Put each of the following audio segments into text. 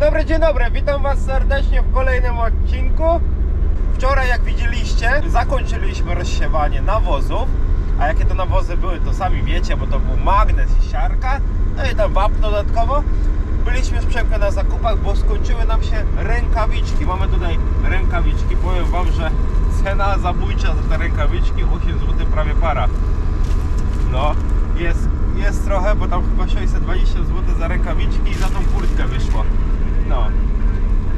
dobry, dzień dobry, witam Was serdecznie w kolejnym odcinku. Wczoraj, jak widzieliście, zakończyliśmy rozsiewanie nawozów. A jakie to nawozy były, to sami wiecie, bo to był magnes i siarka, no i tam wapno dodatkowo. Byliśmy z Przemkiem na zakupach, bo skończyły nam się rękawiczki. Mamy tutaj rękawiczki. Powiem Wam, że cena zabójcza za te rękawiczki 8 zł prawie para. No, jest, jest trochę, bo tam chyba 620 zł za rękawiczki i za tą kurtkę wyszło. No.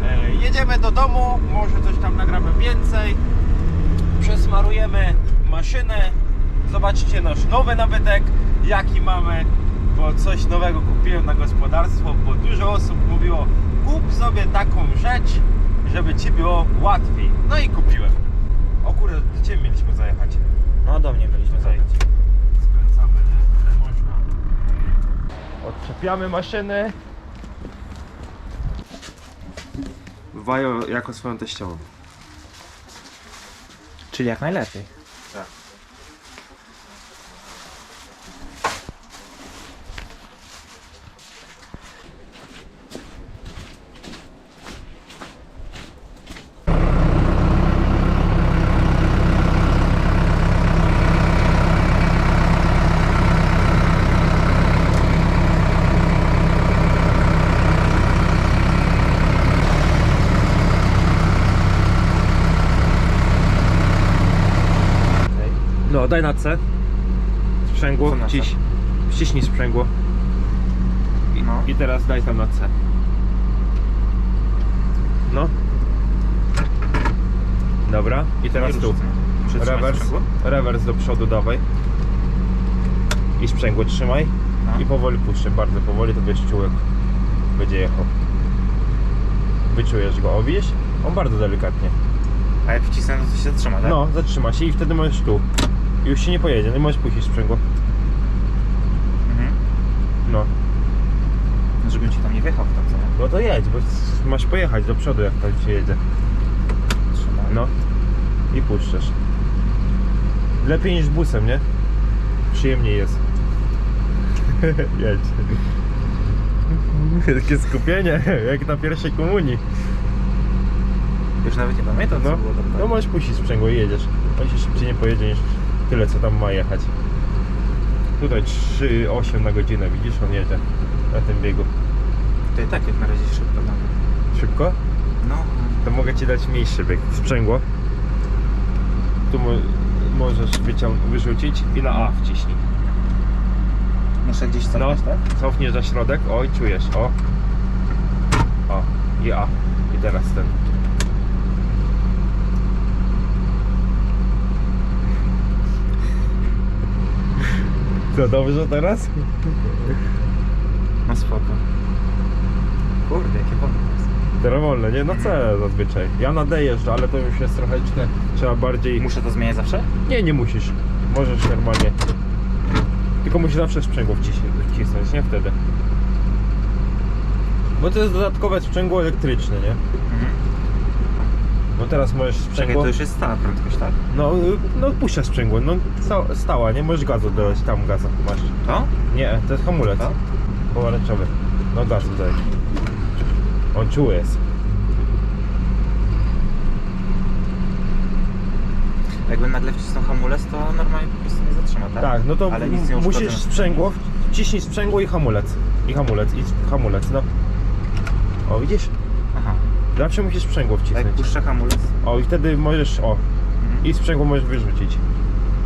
E, jedziemy do domu, może coś tam nagramy więcej. Przesmarujemy maszynę. Zobaczycie nasz nowy nabytek, jaki mamy, bo coś nowego kupiłem na gospodarstwo, bo dużo osób mówiło, kup sobie taką rzecz, żeby Ci było łatwiej. No i kupiłem. O kurde, gdzie mieliśmy zajechać? No do mnie byliśmy zajechać. Skręcamy, nie? Można. Odczepiamy maszyny. Wajo jako swoją teściową. Czyli jak najlepiej. Tak. No, daj na C. Sprzęgło, Co na C? wciś, wciśnij sprzęgło. I, No. I teraz daj tam na C. No. Dobra, i teraz tu. Rewers, rewers do przodu dawaj. I sprzęgło trzymaj. No. I powoli puszczę, bardzo powoli, to wiesz czułek będzie jechał. Wyczujesz go, o widzisz? On bardzo delikatnie. A jak wcisnę, to się zatrzyma, tak? No, zatrzyma się i wtedy możesz tu. Już się nie pojedzie, no i możesz puścić sprzęgło. Mhm. No. Żebym ci tam nie wjechał w nie? No to jedź, bo masz pojechać do przodu jak tam się jedzie. Trzymaj. No. I puszczasz. Lepiej niż busem, nie? Przyjemniej jest. jedź. Takie skupienie, jak na pierwszej komunii. Już nawet nie pamiętam, co No, było dokładnie. no możesz puścić sprzęgło i jedziesz. On się szybciej nie pojedzie niż tyle, co tam ma jechać. Tutaj 3,8 na godzinę, widzisz? On jedzie na tym biegu. To i tak jak na razie szybko nawet. Szybko? No. To mogę Ci dać mniejszy bieg. Sprzęgło. Tu mo możesz wyrzucić i na A wciśnij. Muszę gdzieś No, cofnąć, tak? cofniesz za środek, oj, czujesz, o. O, i A. I teraz ten. Co, dobrze teraz? No spoko. Kurde, jakie wolne jest. Teraz wolne, nie? Na C zazwyczaj. Ja na D jeżdżę, ale to już jest trochę źle. Trzeba bardziej... Muszę to zmieniać zawsze? Nie, nie musisz. Możesz normalnie. Tylko musisz zawsze sprzęgło wcisnąć, nie? Wtedy. Bo to jest dodatkowe sprzęgło elektryczne, nie? Mhm. No teraz możesz Czekaj, sprzęgło... to już jest stała prędkość, tak? No, y, no puszczasz sprzęgło, no sta- stała, nie? Możesz gazu dodać, tam gazu masz. To? Nie, to jest hamulec. To? Pomarańczowy. No gazu daj. On czuły jest. Jakbym nagle wcisnął hamulec, to normalnie po prostu nie zatrzyma, tak? Tak, no to Ale nic nie musisz uszkodzę. sprzęgło, wciśnij sprzęgło i hamulec. I hamulec, i hamulec, no. O, widzisz? Zawsze musisz sprzęgło A jak wcisnąć. puszczę hamulec? O, i wtedy możesz, o, Mhm. i sprzęgło możesz wyrzucić.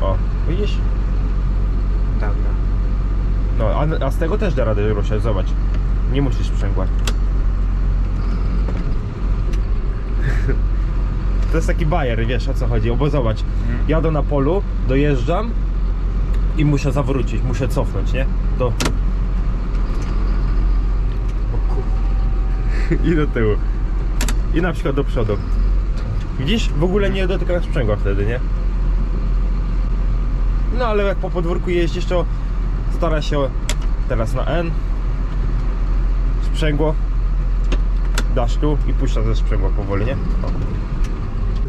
O, widzisz? Dobra. No, a, a z tego też da radę ruszać, zobacz. Nie musisz sprzęgła. To jest taki bajer, wiesz o co chodzi, bo zobacz, Mhm. jadę na polu, dojeżdżam i muszę zawrócić, muszę cofnąć, nie? Do... O kur... I do tyłu. I na przykład do przodu. Widzisz? W ogóle nie dotykam sprzęgła wtedy, nie? No ale jak po podwórku jeździsz, to stara się teraz na N sprzęgło dasz tu i puszczasz ze sprzęgła powoli, nie? O.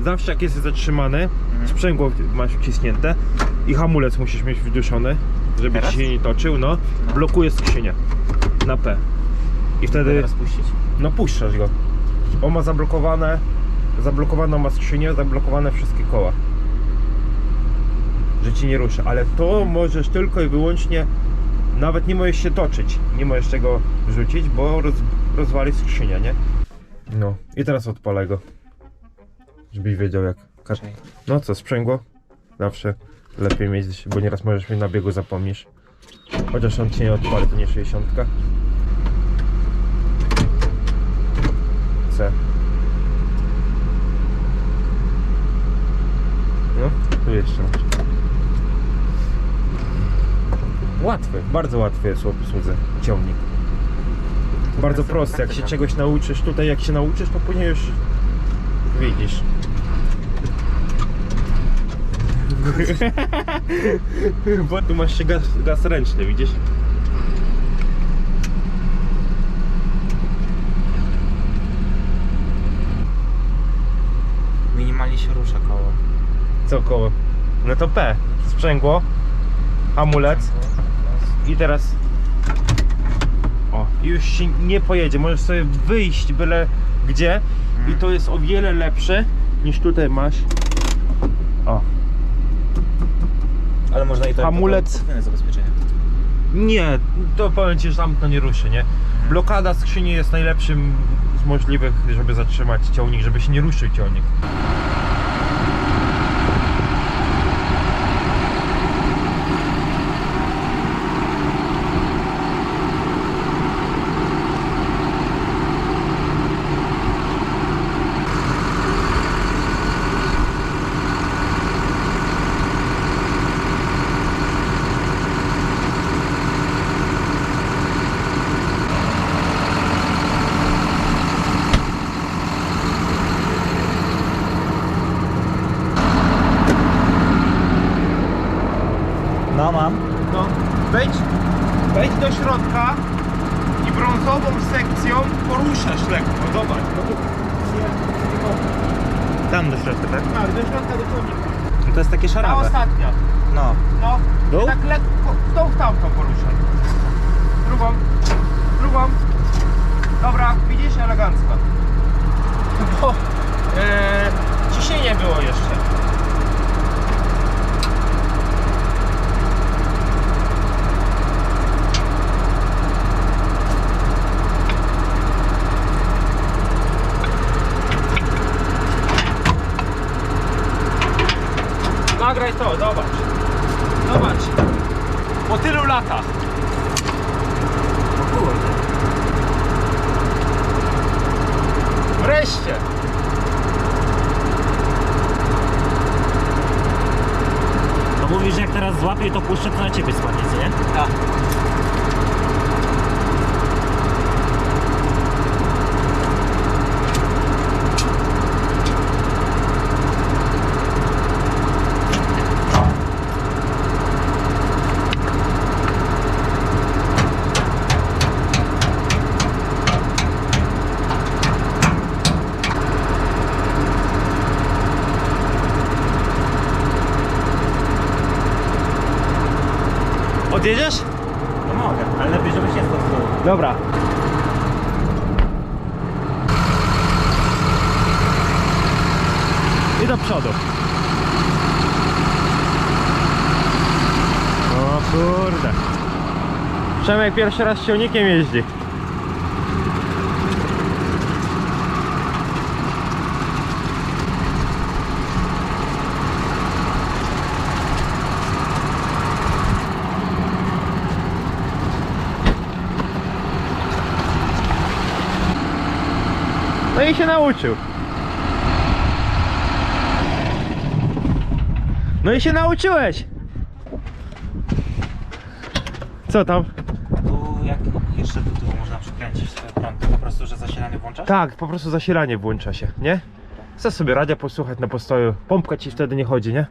Zawsze jak jest zatrzymany, Mhm. sprzęgło masz wciśnięte i hamulec musisz mieć wduszony, żeby Teraz? ci się nie toczył, no. No. Blokuje skrzynię na P. I wtedy Teraz puścić? no puszczasz go. On ma zablokowane, zablokowaną ma skrzynię, zablokowane wszystkie koła. Że ci nie ruszy, ale to możesz tylko i wyłącznie, nawet nie możesz się toczyć, nie możesz tego rzucić, bo roz, rozwali skrzynię, nie? No i teraz odpalę go, żebyś wiedział jak. No co, sprzęgło? Zawsze lepiej mieć, bo nieraz możesz mi na biegu zapomnisz. Chociaż on ci nie odpali, to nie 60. C. No, tu jeszcze masz. Łatwy, bardzo łatwy jest w obsłudze ciągnik. Bardzo prosty, jak się czegoś nauczysz tutaj, jak się nauczysz, to później już widzisz. Bo tu masz się gaz, gaz ręczny, widzisz? Minimalnie się rusza koło. Co koło? No to P. Sprzęgło, hamulec i teraz... O, już się nie pojedzie. Możesz sobie wyjść byle gdzie i to jest o wiele lepsze niż tutaj masz. O, Ale można i to Hamulec. podwójne zabezpieczenie. Nie, to powiem ci, że tam to nie ruszy, nie? Blokada skrzyni jest najlepszym z możliwych, żeby zatrzymać ciągnik, żeby się nie ruszył ciągnik. No mam. No, wejdź, wejdź do środka i brązową sekcją poruszasz lekko, zobacz. No tu, Tam do środka, tak? tak, do środka do ciągnika. No to jest takie Ta szarawe. ostatnia. No. No, Dół? tak lekko, w tą w tamtą poruszaj. Drugą, drugą. Dobra, widzisz, elegancko. Bo e, ciśnienie było jeszcze. Nagraj to, zobacz. Zobacz. Po tylu latach. Wreszcie. To mówisz, że jak teraz złapię, to puszczę, to na ciebie spadnie, co nie? Tak. Odjedziesz? No mogę, ale lepiej, żebyś nie stał. Dobra. I do przodu. O kurde. Przemek pierwszy raz silnikiem jeździ. I się nauczył. No i się nauczyłeś. Co tam? Tu jak jeszcze do tyłu można przykręcić te prądy, po prostu, że zasilanie włączasz? Tak, po prostu zasilanie włącza się, nie? Chcesz sobie radia posłuchać na postoju. Pompka ci wtedy nie chodzi, nie?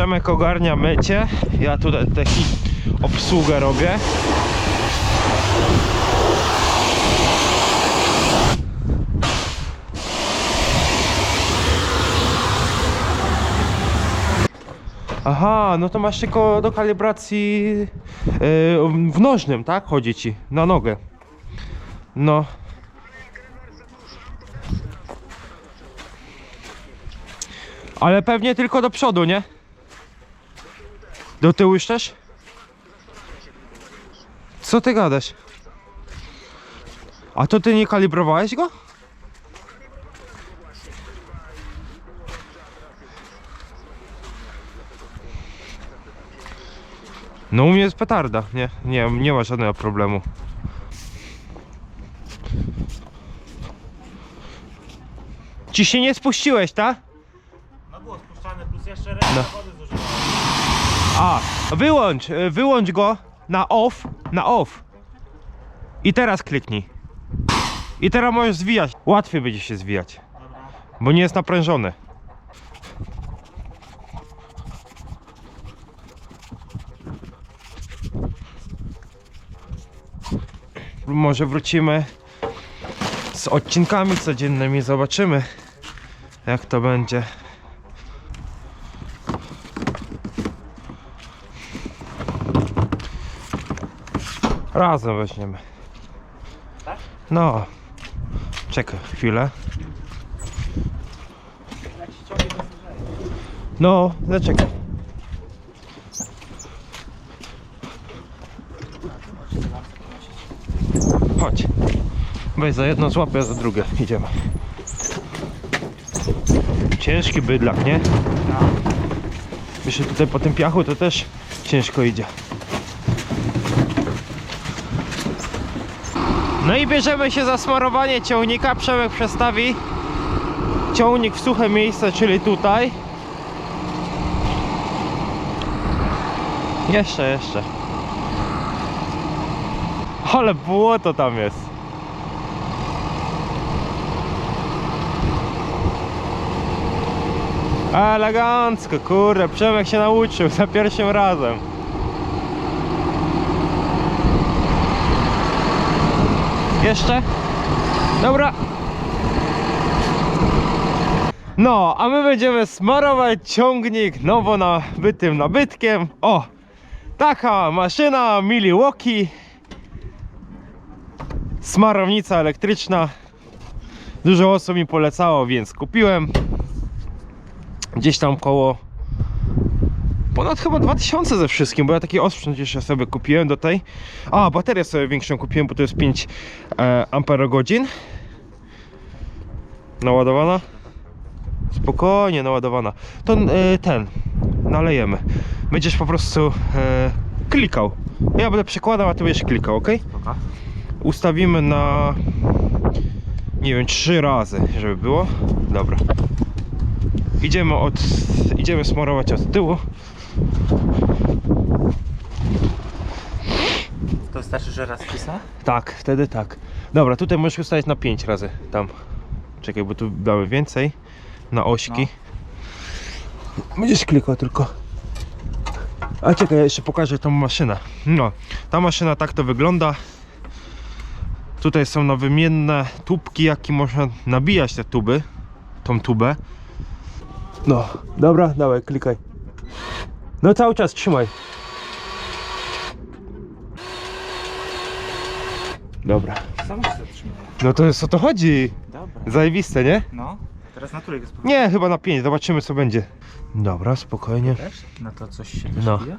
Przemek ogarnia mycie. Ja tutaj taki obsługę robię. Aha, no to masz tylko do kalibracji yy, w nożnym, tak? Chodzi ci na nogę. No. Ale pewnie tylko do przodu, nie? Do tyłu już? Co ty gadasz? A to ty nie kalibrowałeś go? No u mnie jest petarda, nie, nie, nie ma żadnego problemu. Ci się nie spuściłeś, tak? No było spuszczane, plus jeszcze reszta No. wody zużywa. A, wyłącz, y, wyłącz go na off, na off. I teraz kliknij. I teraz możesz zwijać. Łatwiej będzie się zwijać, bo nie jest naprężony. Może wrócimy z odcinkami codziennymi, zobaczymy jak to będzie. Razem weźmiemy. Tak? No. Czekaj chwilę. No, zaczekaj. Chodź. Weź za jedno złapię, a za drugie. Idziemy. Ciężki bydlak, nie? Myślę tutaj po tym piachu to też ciężko idzie. No i bierzemy się za smarowanie ciągnika. Przemek przestawi ciągnik w suche miejsce, czyli tutaj. Jeszcze, jeszcze. Ale błoto tam jest. Elegancko, kurde, Przemek się nauczył za pierwszym razem. Jeszcze? Dobra. No, a my będziemy smarować ciągnik nowo nabytym nabytkiem. O, taka maszyna Milwaukee. Smarownica elektryczna. Dużo osób mi polecało, więc kupiłem. Gdzieś tam koło ponad chyba 2000 ze wszystkim, bo ja taki osprzęt jeszcze sobie kupiłem do tej. A, baterię sobie większą kupiłem, bo to jest 5 e, amperogodzin. Naładowana? Spokojnie naładowana. To e, ten, nalejemy. Będziesz po prostu e, klikał. Ja będę przekładał, a ty będziesz klikał, ok? Ustawimy na nie wiem, trzy razy, żeby było. Dobra. Idziemy od. Idziemy smarować od tyłu. To wystarczy, że raz wcisnę? Tak, wtedy tak. Dobra, tutaj możesz ustawić na 5 razy. Tam. Czekaj, bo tu damy więcej. Na ośki. Będziesz klikał tylko. A czekaj, ja jeszcze pokażę tą maszynę. No, ta maszyna tak to wygląda. Tutaj są na wymienne tubki, jaki można nabijać te tuby. Tą tubę. No, dobra, dawaj, klikaj. No cały czas trzymaj. Dobra. Sam się zatrzymuje. No to jest o to chodzi. Dobra. Zajebiste, nie? No. Teraz na trójkę spróbuj. Nie, chyba na 5, zobaczymy co będzie. Dobra, spokojnie. Też? No to coś się też No. bije?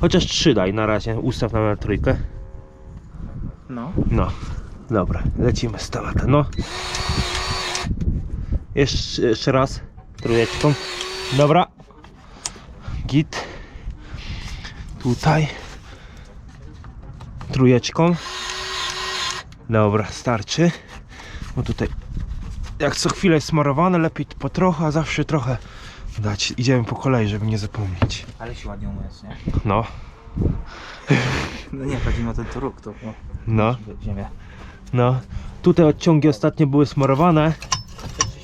Chociaż 3 daj na razie, ustaw na trójkę. No. No, dobra, lecimy z tematem, no. Jeszcze, jeszcze raz, trójeczką. Dobra. Git. Tutaj. Trójeczką. Dobra, starczy. Bo tutaj, jak co chwilę jest smarowane, lepiej po trochę, a zawsze trochę dać. Idziemy po kolei, żeby nie zapomnieć. Ale się ładnie umyjesz, nie? No, No nie, chodzi mi o ten toruk, to no. no. No, tutaj odciągi ostatnio były smarowane,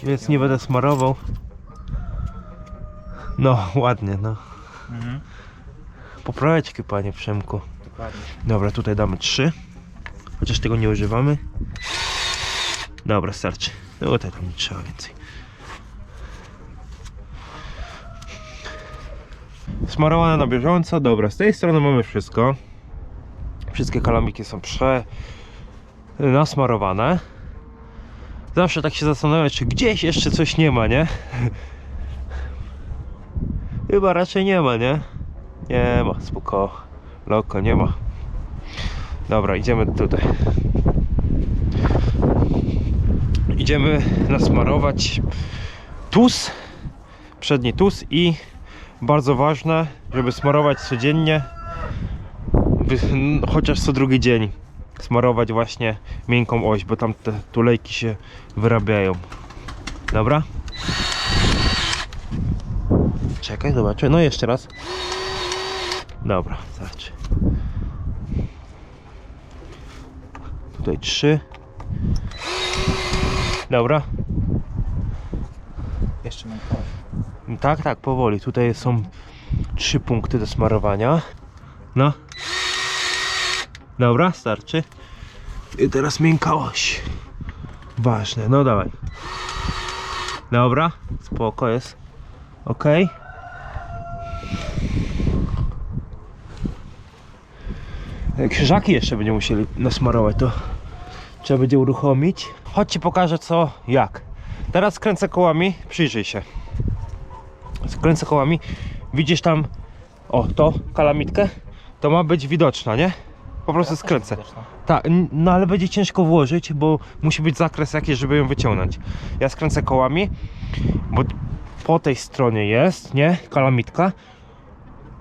więc nie będę smarował. No, ładnie, no. Mhm. Popraweczki, panie Przemku. Dokładnie. Dobra, tutaj damy 3. Chociaż tego nie używamy. Dobra, starczy. No tutaj tam nie trzeba więcej. Smarowane na bieżąco. Dobra, z tej strony mamy wszystko. Wszystkie kalamiki są prze nasmarowane. Zawsze tak się zastanawiam, czy gdzieś jeszcze coś nie ma, nie? Chyba raczej nie ma, nie? Nie ma, spoko. Loko, nie ma. Dobra, idziemy tutaj. Idziemy nasmarować tus, przedni tus i bardzo ważne, żeby smarować codziennie, chociaż co drugi dzień. Smarować właśnie miękką oś, bo tam te tulejki się wyrabiają. Dobra? Czekaj, zobaczę. No jeszcze raz. Dobra, starczy. Tutaj trzy. Dobra. Jeszcze mam kość. Tak, tak, powoli. Tutaj są trzy punkty do smarowania. No. Dobra, starczy. I teraz miękka oś. Ważne, no dawaj. Dobra, spoko jest. Ok. Krzyżaki jeszcze będziemy musieli nasmarować, to trzeba będzie uruchomić. Chodź ci pokażę co, jak. Teraz kręcę kołami, przyjrzyj się. Skręcę kołami. Widzisz tam, o to, kalamitkę? To ma być widoczna, nie? Po prostu skręcę. Tak, no ale będzie ciężko włożyć, bo musi być zakres jakiś, żeby ją wyciągnąć. Ja skręcę kołami, bo po tej stronie jest, nie? Kalamitka.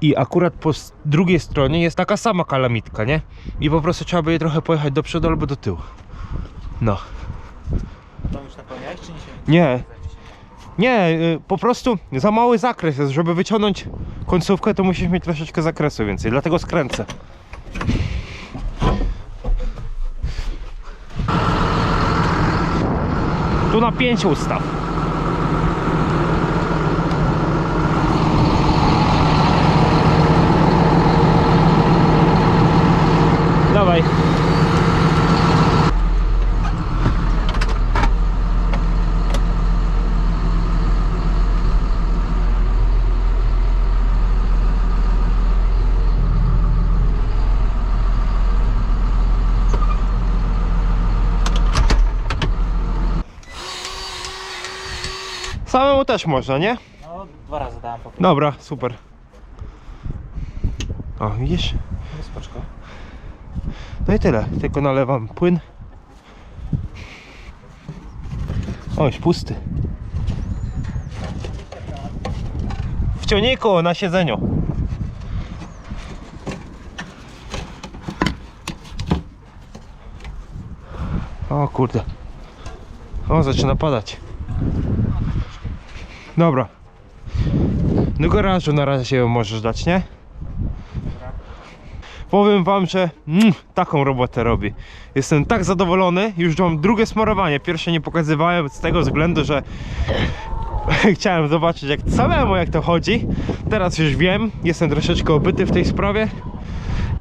I akurat po drugiej stronie jest taka sama kalamitka, nie? I po prostu trzeba by jej trochę pojechać do przodu albo do tyłu. No. To już napełniałeś, czy nie? Nie. Nie, y, po prostu za mały zakres jest, żeby wyciągnąć końcówkę, to musisz mieć troszeczkę zakresu więcej, dlatego skręcę. Tu napięcie ustaw. Dawaj. Samemu też można, nie? No, dwa razy dałem po prostu. Dobra, super. O, widzisz? No, spoczko. No i tyle. Tylko nalewam płyn. O, pusty. W ciągniku na siedzeniu. O kurde. O, zaczyna padać. Dobra. Do garażu na razie ją możesz dać, nie? Powiem wam, że mm, taką robotę robi. Jestem tak zadowolony, już mam drugie smarowanie. Pierwsze nie pokazywałem z tego względu, że chciałem zobaczyć jak samemu jak to chodzi. Teraz już wiem, jestem troszeczkę obyty w tej sprawie.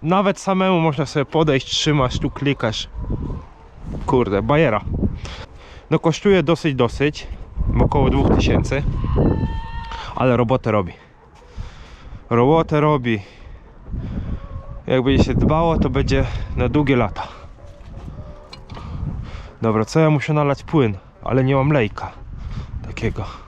Nawet samemu można sobie podejść, trzymasz, tu klikasz. Kurde, bajera. No kosztuje dosyć, dosyć. Około 2000. Ale robotę robi. Robotę robi jak będzie się dbało, to będzie na długie lata. Dobra, co ja muszę nalać płyn, ale nie mam lejka takiego.